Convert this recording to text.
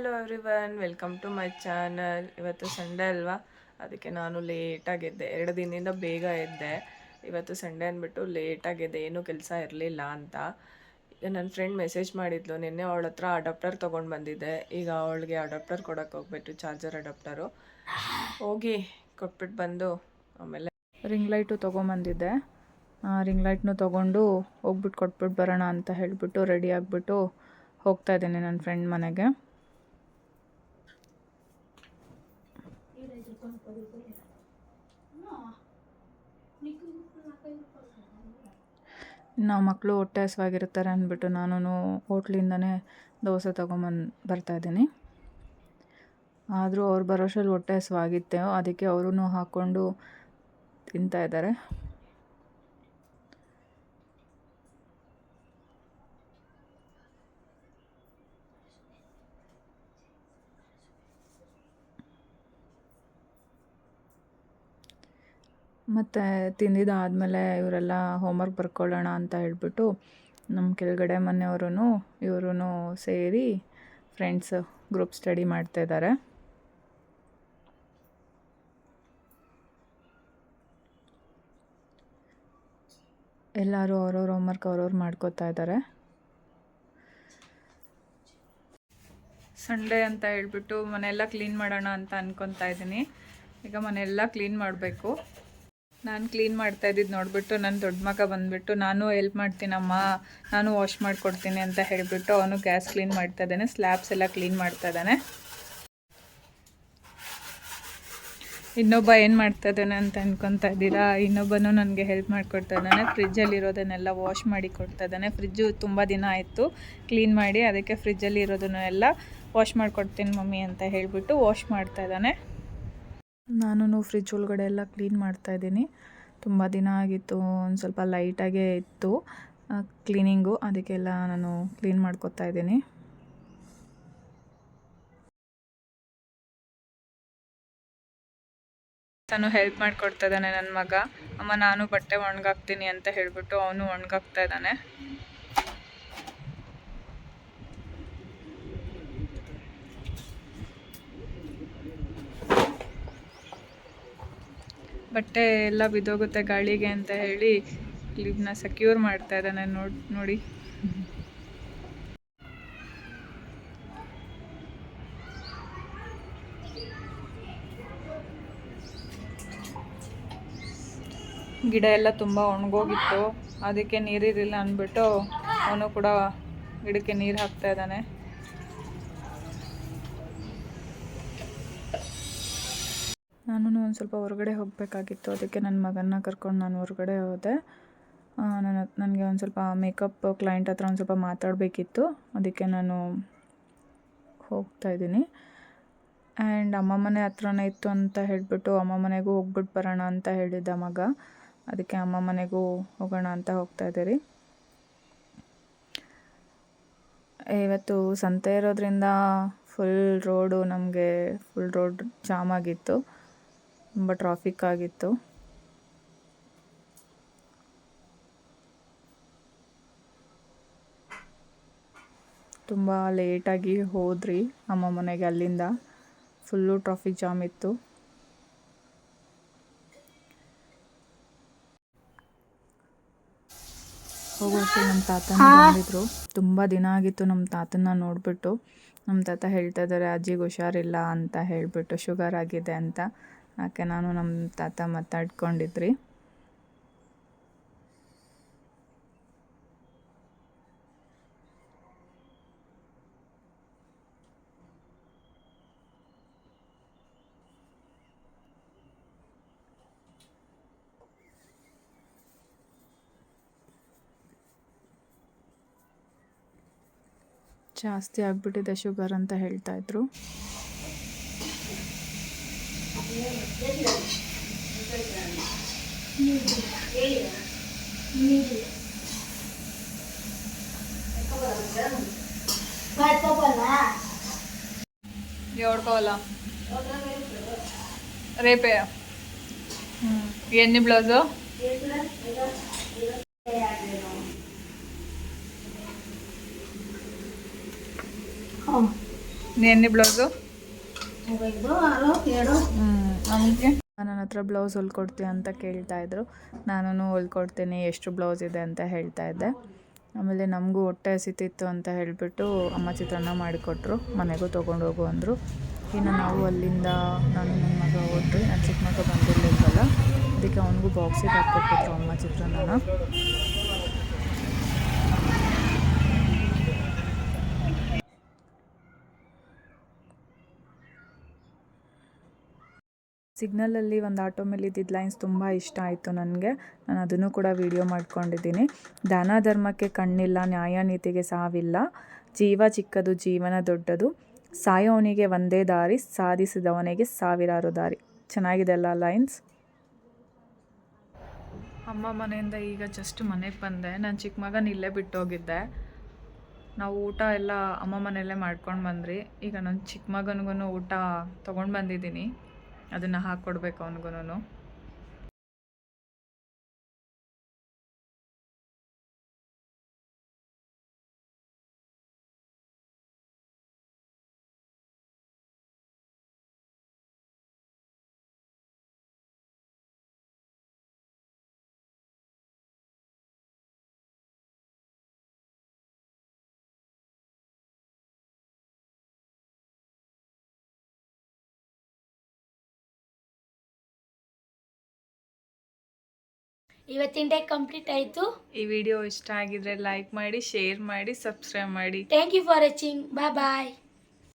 Hello everyone welcome to my channel ಇವತ್ತು Sunday ಅಲ್ವಾ? ಅದಕ್ಕೆ ನಾನು ಲೇಟಾಗಿದ್ದೆ ಎರಡು ದಿನದಿಂದ ಬೇಗ ಎದ್ದೆ. ಇವತ್ತು ಸಂಡೇ ಅಂದ್ಬಿಟ್ಟು ಲೇಟಾಗಿದ್ದೆ ಏನೂ ಕೆಲಸ ಇರಲಿಲ್ಲ ಅಂತ. ಈಗ ನನ್ನ ಫ್ರೆಂಡ್ ಮೆಸೇಜ್ ಮಾಡಿದ್ಲು. ನಿನ್ನೆ ಅವಳ ಹತ್ರ ಅಡಾಪ್ಟರ್ ತೊಗೊಂಡು ಬಂದಿದ್ದೆ. ಈಗ ಅವಳಿಗೆ ಅಡಾಪ್ಟರ್ ಕೊಡೋಕೆ ಹೋಗ್ಬಿಟ್ಟು ಚಾರ್ಜರ್ ಅಡಾಪ್ಟರು ಹೋಗಿ ಕೊಟ್ಬಿಟ್ಟು ಬಂದು ಆಮೇಲೆ ರಿಂಗ್ ಲೈಟು ತೊಗೊಂಬಂದಿದ್ದೆ. ರಿಂಗ್ ಲೈಟ್ನು ತೊಗೊಂಡು ಹೋಗ್ಬಿಟ್ಟು ಕೊಟ್ಬಿಟ್ಟು ಬರೋಣ ಅಂತ ಹೇಳಿಬಿಟ್ಟು ರೆಡಿ ಆಗಿಬಿಟ್ಟು ಹೋಗ್ತಾ ಇದ್ದೀನಿ ನನ್ನ ಫ್ರೆಂಡ್ ಮನೆಗೆ. ನಾವು ಮಕ್ಕಳು ಹೊಟ್ಟೆ ಹಸಿವಾಗಿರ್ತಾರೆ ಅಂದ್ಬಿಟ್ಟು ನಾನು ಹೋಟ್ಲಿಂದನೇ ದೋಸೆ ತೊಗೊಂಬಂದು ಬರ್ತಾಯಿದ್ದೀನಿ ಆದರೂ ಅವ್ರು ಬರೋಷ್ಟರಲ್ಲಿ ಹೊಟ್ಟೆ ಹಸಿವಾಗಿತ್ತೆ ಅದಕ್ಕೆ ಅವರೂ ಹಾಕ್ಕೊಂಡು ತಿಂತಾ ಮತ್ತು ತಿಂದಿದ್ದಾದಮೇಲೆ ಇವರೆಲ್ಲ ಹೋಮ್ವರ್ಕ್ ಬರ್ಕೊಳ್ಳೋಣ ಅಂತ ಹೇಳಿಬಿಟ್ಟು ನಮ್ಮ ಕೆಳಗಡೆ ಮನೆಯವ್ರೂ ಇವರು ಸೇರಿ ಫ್ರೆಂಡ್ಸ್ ಗ್ರೂಪ್ ಸ್ಟಡಿ ಮಾಡ್ತಾಯಿದ್ದಾರೆ ಎಲ್ಲರೂ ಅವ್ರವ್ರ ಹೋಮ್ವರ್ಕ್ ಅವ್ರವ್ರು ಮಾಡ್ಕೋತಾ ಇದ್ದಾರೆ. ಸಂಡೇ ಅಂತ ಹೇಳ್ಬಿಟ್ಟು ಮನೆಯೆಲ್ಲ ಕ್ಲೀನ್ ಮಾಡೋಣ ಅಂತ ಅನ್ಕೊತಾ ಇದ್ದೀನಿ. ಈಗ ಮನೆಯೆಲ್ಲ ಕ್ಲೀನ್ ಮಾಡಬೇಕು. ನಾನು ಕ್ಲೀನ್ ಮಾಡ್ತಾ ಇದ್ದಿದ್ದು ನೋಡಿಬಿಟ್ಟು ನನ್ನ ದೊಡ್ಡ ಮಗ ಬಂದುಬಿಟ್ಟು, ನಾನು ಹೆಲ್ಪ್ ಮಾಡ್ತೀನಮ್ಮ, ನಾನು ವಾಶ್ ಮಾಡಿಕೊಡ್ತೀನಿ ಅಂತ ಹೇಳಿಬಿಟ್ಟು ಅವನು ಗ್ಯಾಸ್ ಕ್ಲೀನ್ ಮಾಡ್ತಾ ಇದ್ದಾನೆ ಸ್ಲ್ಯಾಬ್ಸ್ ಎಲ್ಲ ಕ್ಲೀನ್ ಮಾಡ್ತಾ ಇದ್ದಾನೆ. ಇನ್ನೊಬ್ಬ ಏನು ಮಾಡ್ತಾ ಇದ್ದಾನೆ ಅಂತ ಅನ್ಕೊತಾ ಇದ್ದೀರಾ? ಇನ್ನೊಬ್ಬನು ನನಗೆ ಹೆಲ್ಪ್ ಮಾಡಿಕೊಡ್ತಾ ಇದ್ದಾನೆ ಫ್ರಿಜ್ಜಲ್ಲಿ ಇರೋದನ್ನೆಲ್ಲ ವಾಶ್ ಮಾಡಿ ಕೊಡ್ತಾ ಇದ್ದಾನೆ. ಫ್ರಿಜ್ಜು ತುಂಬ ದಿನ ಆಯಿತು ಕ್ಲೀನ್ ಮಾಡಿ ಅದಕ್ಕೆ ಫ್ರಿಜ್ಜಲ್ಲಿ ಇರೋದನ್ನೆಲ್ಲ ವಾಶ್ ಮಾಡಿಕೊಡ್ತೀನಿ ಮಮ್ಮಿ ಅಂತ ಹೇಳಿಬಿಟ್ಟು ವಾಶ್ ಮಾಡ್ತಾ ಇದ್ದಾನೆ. ನಾನು ಫ್ರಿಜ್ ಒಳಗಡೆ ಎಲ್ಲ ಕ್ಲೀನ್ ಮಾಡ್ತಾ ಇದ್ದೀನಿ. ತುಂಬ ದಿನ ಆಗಿತ್ತು, ಒಂದು ಸ್ವಲ್ಪ ಲೈಟಾಗೇ ಇತ್ತು. ಕ್ಲೀನಿಂಗು ಅದಕ್ಕೆಲ್ಲ ನಾನು ಕ್ಲೀನ್ ಮಾಡ್ಕೊತಾ ಇದ್ದೀನಿ. ತಾನು ಹೆಲ್ಪ್ ಮಾಡಿಕೊಡ್ತಾ ಇದ್ದಾನೆ ನನ್ನ ಮಗ. ಅಮ್ಮ, ನಾನು ಬಟ್ಟೆ ಒಣಗಾಕ್ತೀನಿ ಅಂತ ಹೇಳಿಬಿಟ್ಟು ಅವನು ಒಣಗಾಕ್ತಾ ಇದ್ದಾನೆ. ಬಟ್ಟೆ ಎಲ್ಲ ಬಿದ್ದೋಗುತ್ತೆ ಗಾಳಿಗೆ ಅಂತ ಹೇಳಿ ಇದನ್ನ ಸೆಕ್ಯೂರ್ ಮಾಡ್ತಾ ಇದ್ದಾನೆ ನೋಡಿ ನೋಡಿ. ಗಿಡ ಎಲ್ಲ ತುಂಬ ಒಣಗೋಗಿತ್ತು. ಅದಕ್ಕೆ ನೀರಿರಲಿಲ್ಲ ಅಂದ್ಬಿಟ್ಟು ಅವನು ಕೂಡ ಗಿಡಕ್ಕೆ ನೀರು ಹಾಕ್ತಾ ಇದ್ದಾನೆ. ನಾನು ಒಂದು ಸ್ವಲ್ಪ ಹೊರಗಡೆ ಹೋಗಬೇಕಾಗಿತ್ತು. ಅದಕ್ಕೆ ನನ್ನ ಮಗನ್ನ ಕರ್ಕೊಂಡು ನಾನು ಹೊರಗಡೆ ಹೋದೆ. ನನ್ನ, ನನಗೆ ಒಂದು ಸ್ವಲ್ಪ ಮೇಕಪ್ ಕ್ಲೈಂಟ್ ಹತ್ರ ಒಂದು ಸ್ವಲ್ಪ ಮಾತಾಡಬೇಕಿತ್ತು. ಅದಕ್ಕೆ ನಾನು ಹೋಗ್ತಾ ಇದ್ದೀನಿ. ಆ್ಯಂಡ್ ಅಮ್ಮ ಮನೆ ಹತ್ರನೇ ಇತ್ತು ಅಂತ ಹೇಳಿಬಿಟ್ಟು ಅಮ್ಮ ಮನೆಗೂ ಹೋಗ್ಬಿಟ್ಟು ಬರೋಣ ಅಂತ ಹೇಳಿದ್ದ ಮಗ. ಅದಕ್ಕೆ ಅಮ್ಮ ಮನೆಗೂ ಹೋಗೋಣ ಅಂತ ಹೋಗ್ತಾ ಇದ್ದೀರಿ. ಇವತ್ತು ಸಂತೆ ಇರೋದ್ರಿಂದ ಫುಲ್ ರೋಡು ನಮಗೆ ಫುಲ್ ರೋಡ್ ಜಾಮ್ ಆಗಿತ್ತು. ತುಂಬ ಟ್ರಾಫಿಕ್ ಆಗಿತ್ತು. ತುಂಬ ಲೇಟಾಗಿ ಹೋದ್ರಿ ಅಮ್ಮ ಮನೆಗೆ ಅಲ್ಲಿಂದ. ಫುಲ್ಲು ಟ್ರಾಫಿಕ್ ಜಾಮ್ ಇತ್ತು. ಹೋಗೋಷ್ಟು ನಮ್ಮ ತಾತನ ಬಂದಿದ್ರು. ತುಂಬ ದಿನ ಆಗಿತ್ತು ನಮ್ಮ ತಾತನ ನೋಡಿಬಿಟ್ಟು. ನಮ್ಮ ತಾತ ಹೇಳ್ತಾ ಇದ್ದಾರೆ ಅಜ್ಜಿಗೆ ಹುಷಾರಿಲ್ಲ ಅಂತ ಹೇಳಿಬಿಟ್ಟು ಶುಗರ್ ಆಗಿದೆ ಅಂತ. ಯಾಕೆ ನಾನು ನಮ್ಮ ತಾತ ಮಾತಾಡ್ಕೊಂಡಿದ್ರಿ. ಜಾಸ್ತಿ ಆಗಿಬಿಟ್ಟಿದೆ ಶುಗರ್ ಅಂತ ಹೇಳ್ತಾ ಇದ್ರು. ఎవడుకోవాలా? రేపే. ఎన్ని బ్లౌజు? ఎన్ని బ్లౌజు? ఏడో. ನಮಗೆ? ನನ್ನ ಹತ್ರ ಬ್ಲೌಸ್ ಹೊಲ್ಕೊಡ್ತೀವಿ ಅಂತ ಕೇಳ್ತಾ ಇದ್ರು. ನಾನು ಹೊಲ್ಕೊಡ್ತೀನಿ, ಎಷ್ಟು ಬ್ಲೌಸ್ ಇದೆ ಅಂತ ಹೇಳ್ತಾ ಇದ್ದೆ. ಆಮೇಲೆ ನಮಗೂ ಹೊಟ್ಟೆ ಹಸಿತಿತ್ತು ಅಂತ ಹೇಳಿಬಿಟ್ಟು ಅಮ್ಮ ಚಿತ್ರಾನ್ನ ಮಾಡಿಕೊಟ್ರು. ಮನೆಗೂ ತೊಗೊಂಡು ಹೋಗು ಅಂದರು. ಇನ್ನು ನಾವು ಅಲ್ಲಿಂದ ನಾನು ನನ್ನ ಮಗ ಹೋದ್ರಿ ನನ್ನ ಚಿಕ್ಕ ಮಗ ಬಂದಿರಲಿಲ್ವಲ್ಲ? ಅದಕ್ಕೆ ಅವನಿಗೂ ಬಾಕ್ಸಿಗೆ ಹಾಕ್ಕೊಟ್ಬಿಟ್ರು ಅಮ್ಮ ಚಿತ್ರಾನ್ನನ. ಸಿಗ್ನಲಲ್ಲಿ ಒಂದು ಆಟೋ ಮೇಲೆ ಇದ್ದಿದ್ದ ಲೈನ್ಸ್ ತುಂಬ ಇಷ್ಟ ಆಯಿತು ನನಗೆ. ನಾನು ಅದನ್ನು ಕೂಡ ವಿಡಿಯೋ ಮಾಡ್ಕೊಂಡಿದ್ದೀನಿ. ದಾನ ಧರ್ಮಕ್ಕೆ ಕಣ್ಣಿಲ್ಲ, ನ್ಯಾಯ ನೀತಿಗೆ ಸಾವಿಲ್ಲ. ಜೀವ ಚಿಕ್ಕದು, ಜೀವನ ದೊಡ್ಡದು. ಸಾಯೋವನಿಗೆ ಒಂದೇ ದಾರಿ, ಸಾಧಿಸಿದವನಿಗೆ ಸಾವಿರಾರು ದಾರಿ. ಚೆನ್ನಾಗಿದೆ ಅಲ್ಲ ಲೈನ್ಸ್ ಅಮ್ಮ ಮನೆಯಿಂದ ಈಗ ಜಸ್ಟ್ ಮನೆಗೆ ಬಂದೆ. ನಾನು ಚಿಕ್ಕ ಮಗನ ಇಲ್ಲೇ ಬಿಟ್ಟೋಗಿದ್ದೆ. ನಾವು ಊಟ ಎಲ್ಲ ಅಮ್ಮ ಮನೆಯಲ್ಲೇ ಮಾಡ್ಕೊಂಡು ಬಂದ್ರಿ ಈಗ ನನ್ನ ಚಿಕ್ಕ ಮಗನಿಗೂ ಊಟ ತೊಗೊಂಡು ಬಂದಿದ್ದೀನಿ. ಅದನ್ನು ಹಾಕ್ಕೊಡ್ಬೇಕು ಅವನಿಗೂ ಇವತ್ತಿನ ಡೇ ಕಂಪ್ಲೀಟ್ ಆಯಿತು. ಈ ವಿಡಿಯೋ ಇಷ್ಟ ಆಗಿದ್ರೆ ಲೈಕ್ ಮಾಡಿ ಶೇರ್ ಮಾಡಿ ಸಬ್ಸ್ಕ್ರೈಬ್ ಮಾಡಿ. Thank you for watching bye bye